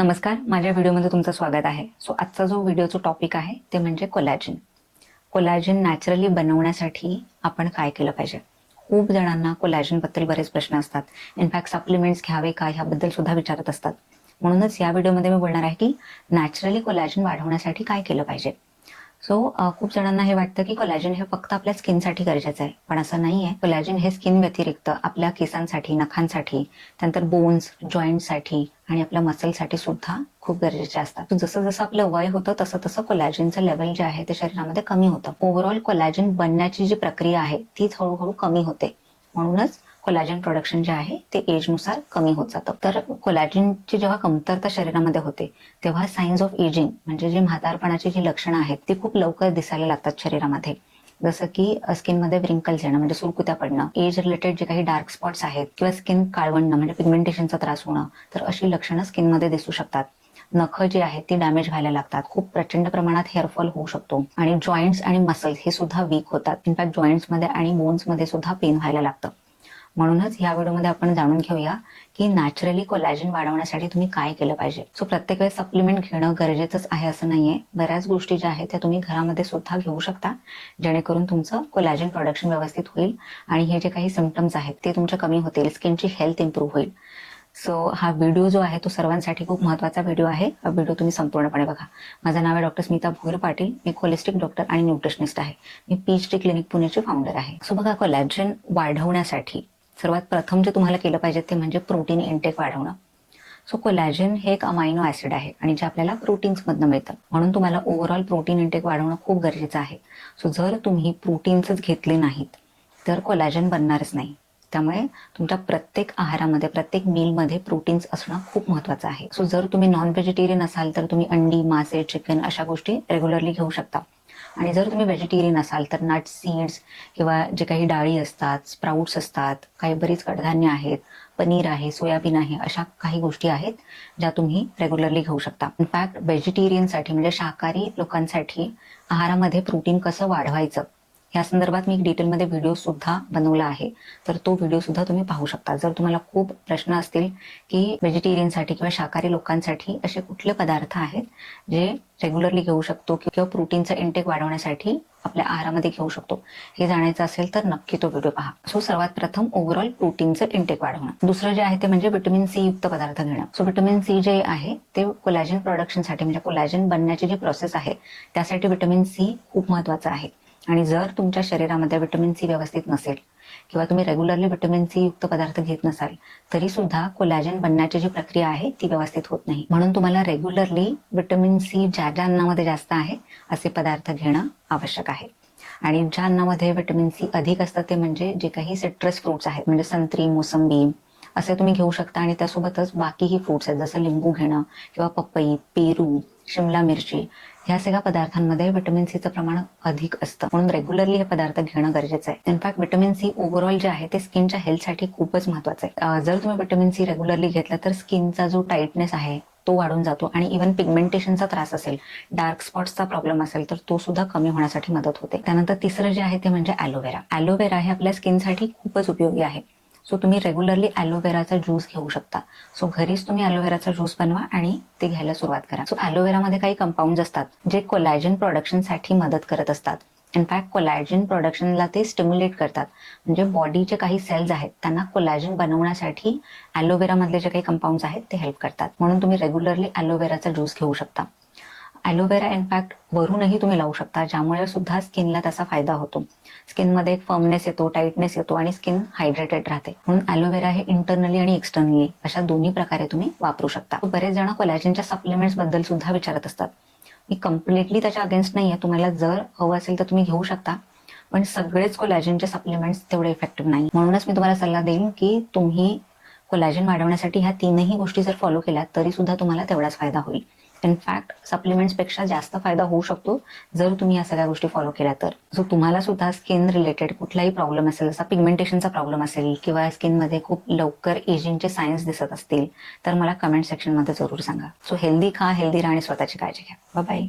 नमस्कार माझ्या व्हिडिओमध्ये तुमचं स्वागत आहे. सो आजचा जो व्हिडिओचा टॉपिक आहे ते म्हणजे कोलॅजिन कोलॅजिन नॅचरली बनवण्यासाठी आपण काय केलं पाहिजे? खूप जणांना कोलॅजिनबद्दल बरेच प्रश्न असतात. इनफॅक्ट सप्लिमेंट्स घ्यावे का ह्याबद्दल सुद्धा विचारत असतात. म्हणूनच या व्हिडिओमध्ये मी बोलणार आहे की नॅचरली कोलॅजिन वाढवण्यासाठी काय केलं पाहिजे? सो खूप जणांना हे वाटतं की कोलॅजिन हे फक्त आपल्या स्किनसाठी गरजेचं आहे. पण असं नाही आहे कोलॅजिन हे स्किन व्यतिरिक्त आपल्या केसांसाठी नखांसाठी त्यानंतर बोन्स जॉईंटसाठी आणि आपल्या मसलसाठी सुद्धा खूप गरजेचे असतात. जसं जसं आपलं वय होतं तसं तसं कोलॅजिनचं लेवल जे आहे ते शरीरामध्ये कमी होतं. ओव्हरऑल कोलॅजिन बनण्याची जी प्रक्रिया आहे तीच हळूहळू कमी होते. म्हणूनच कोलॅजिन प्रोडक्शन जे आहे ते एजनुसार कमी होत जातं. तर कोलॅजिनची जेव्हा कमतरता शरीरामध्ये होते तेव्हा सायन्स ऑफ एजिंग म्हणजे जी म्हातारपणाची जी लक्षणं आहेत ती खूप लवकर दिसायला लागतात शरीरामध्ये. जसं की स्किनमध्ये व्रिंकल्स येणं म्हणजे सुरकुत्या पडणं एज रिलेटेड जे काही डार्क स्पॉट्स आहेत किंवा स्किन काळवणं म्हणजे पिगमेंटेशनचा त्रास होणं तर अशी लक्षणं स्किनमध्ये दिसू शकतात. नखं जी आहेत ती डॅमेज व्हायला लागतात. खूप प्रचंड प्रमाणात हेअरफॉल होऊ शकतो. आणि जॉईंट्स आणि मसल्स हे सुद्धा वीक होतात. इनफॅक्ट जॉईंट्समध्ये आणि बोन्समध्ये सुद्धा पेन व्हायला लागतं. म्हणूनच या व्हिडिओमध्ये आपण जाणून घेऊया की नॅचरली कोलॅजिन वाढवण्यासाठी तुम्ही काय केलं पाहिजे. सो प्रत्येक वेळेस सप्लिमेंट घेणं गरजेचंच आहे असं नाहीये. बऱ्याच गोष्टी ज्या आहेत त्या तुम्ही घरामध्ये सुद्धा घेऊ शकता. जेणेकरून तुमचं कोलॅजिन प्रोडक्शन व्यवस्थित होईल आणि हे जे काही सिमटम्स आहेत ते तुमच्या कमी होतील. स्किनची हेल्थ इम्प्रूव्ह होईल. सो हा व्हिडिओ जो आहे तो सर्वांसाठी खूप महत्त्वाचा व्हिडिओ आहे. हा व्हिडिओ तुम्ही संपूर्णपणे बघा. माझं नाव आहे डॉक्टर स्मिता भोर पाटील. मी होलिस्टिक डॉक्टर आणि न्यूट्रिशनिस्ट आहे. मी पीच डी क्लिनिक पुण्याची फाउंडर आहे. सो बघा कोलॅजिन वाढवण्यासाठी सर्वात प्रथम जे तुम्हाला केलं पाहिजे ते म्हणजे प्रोटीन इंटेक वाढवणं. सो कोलॅजिन हे एक अमायनो ऍसिड आहे आणि जे आपल्याला प्रोटीन्समधनं मिळतं. म्हणून तुम्हाला ओव्हरऑल प्रोटीन इंटेक वाढवणं खूप गरजेचं आहे. सो जर तुम्ही प्रोटीन्सच घेतले नाहीत तर कोलॅजन बनणारच नाही. त्यामुळे तुमच्या प्रत्येक आहारामध्ये प्रत्येक मीलमध्ये प्रोटीन्स असणं खूप महत्वाचं आहे. सो जर तुम्ही नॉन व्हेजिटेरियन असाल तर तुम्ही अंडी मासे चिकन अशा गोष्टी रेग्युलरली घेऊ शकता. आणि जर तुम्ही व्हेजिटेरियन असाल तर नट सीड्स किंवा जे काही डाळी असतात स्प्राउट्स असतात काही बरीच कडधान्य आहेत पनीर आहे सोयाबीन आहे अशा काही गोष्टी आहेत ज्या तुम्ही रेग्युलरली घेऊ शकता. इनफॅक्ट व्हेजिटेरियनसाठी म्हणजे शाकाहारी लोकांसाठी आहारामध्ये प्रोटीन कसं वाढवायचं? या संदर्भात मी एक डिटेलमध्ये व्हिडिओ सुद्धा बनवला आहे. तर तो व्हिडिओ सुद्धा तुम्ही पाहू शकता. जर तुम्हाला खूप प्रश्न असतील की व्हेजिटेरियनसाठी किंवा शाकाहारी लोकांसाठी असे कुठले पदार्थ आहेत जे रेग्युलरली घेऊ शकतो किंवा प्रोटीनचं इंटेक वाढवण्यासाठी आपल्या आहारामध्ये घेऊ शकतो हे जाणायचं असेल तर नक्की तो व्हिडिओ पहा. सो सर्वात प्रथम ओव्हरऑल प्रोटीनचं इंटेक वाढवणं. दुसरं जे आहे ते म्हणजे विटॅमिन सी युक्त पदार्थ घेणं. सो विटॅमिन सी जे आहे ते कोलॅजिन प्रोडक्शनसाठी म्हणजे कोलॅजिन बनण्याची जी प्रोसेस आहे त्यासाठी विटॅमिन सी खूप महत्वाचं आहे. आणि जर तुमच्या शरीरामध्ये विटॅमिन सी व्यवस्थित नसेल किंवा तुम्ही रेग्युलरली विटॅमिन सी युक्त पदार्थ घेत नसाल तरी सुद्धा कोलॅजन बनण्याची जी प्रक्रिया आहे ती व्यवस्थित होत नाही. म्हणून तुम्हाला रेग्युलरली विटॅमिन सी ज्या ज्या अन्नामध्ये जास्त आहे असे पदार्थ घेणं आवश्यक आहे. आणि ज्या अन्नामध्ये विटॅमिन सी अधिक असतं ते म्हणजे जे काही सिट्रस फ्रुट्स आहेत म्हणजे संत्री मोसंबी असे तुम्ही घेऊ शकता. आणि त्यासोबतच बाकीही फ्रुट्स आहेत जसं लिंबू घेणं किंवा पपई पेरू शिमला मिरची ह्या सगळ्या पदार्थांमध्ये व्हिटॅमिन सीचं प्रमाण अधिक असतं. म्हणून रेग्युलरली हे पदार्थ घेणं गरजेचं आहे. इनफॅक्ट विटॅमिन सी ओव्हरऑल जे आहे ते स्किनच्या हेल्थसाठी खूपच महत्वाचं आहे. जर तुम्ही व्हिटॅमिन सी रेग्युलरली घेतला तर स्किनचा जो टाईटनेस आहे तो वाढून जातो. आणि इव्हन पिगमेंटेशनचा त्रास असेल डार्क स्पॉट्सचा प्रॉब्लेम असेल तर तो सुद्धा कमी होण्यासाठी मदत होते. त्यानंतर तिसरं जे आहे ते म्हणजे ॲलोवेरा ॲलोवेरा हे आपल्या स्किनसाठी खूपच उपयोगी आहे. सो तुम्ही रेग्युलरली ॲलोवेराचा ज्यूस घेऊ शकता. सो घरीच तुम्ही ॲलोवेराचा ज्यूस बनवा आणि ते घ्यायला सुरुवात करा. सो ॲलोवेरामध्ये काही कंपाऊंड असतात जे कोलॅजन प्रोडक्शनसाठी मदत करत असतात. इनफॅक्ट कोलॅजन प्रोडक्शनला ते स्टिम्युलेट करतात. म्हणजे बॉडीचे काही सेल्स आहेत त्यांना कोलॅजन बनवण्यासाठी ॲलोवेरामधले जे काही कंपाऊंड आहेत ते हेल्प करतात. म्हणून तुम्ही रेग्युलरली ॲलोवेराचा ज्यूस घेऊ शकता. ॲलोवेरा इनफॅक्ट वरूनही तुम्ही लावू शकता ज्यामुळे सुद्धा स्किनला त्याचा फायदा होतो. स्किनमध्ये एक फर्मनेस येतो टाईटनेस येतो आणि स्किन हायड्रेटेड राहते. म्हणून ॲलोवेरा हे इंटरनली आणि एक्सटर्नली अशा दोन्ही प्रकारे तुम्ही वापरू शकता. बरेच जण कोलॅजिनच्या सप्लिमेंट्सबद्दल सुद्धा विचारत असतात. मी कम्प्लिटली त्याच्या अगेन्स्ट नाही आहे तुम्हाला जर हवं असेल तर तुम्ही घेऊ शकता. पण सगळेच कोलॅजिनचे सप्लिमेंट्स तेवढे इफेक्टिव्ह नाही. म्हणूनच मी तुम्हाला सल्ला देईन की तुम्ही कोलॅजिन वाढवण्यासाठी ह्या तीनही गोष्टी जर फॉलो केल्या तरी सुद्धा तुम्हाला तेवढाच फायदा होईल. इनफॅक्ट सप्लिमेंट्सपेक्षा जास्त फायदा होऊ शकतो. जर तुम्ही या सगळ्या गोष्टी फॉलो केल्या तर. सो तुम्हाला सुद्धा स्किन रिलेटेड कुठलाही प्रॉब्लेम असेल जसा पिगमेंटेशनचा प्रॉब्लेम असेल किंवा स्किनमध्ये खूप लवकर एजिंगचे सायन्स दिसत असतील तर मला कमेंट सेक्शनमध्ये जरूर सांगा. सो हेल्दी खा हेल्दी राहा आणि स्वतःची काळजी घ्या. बाय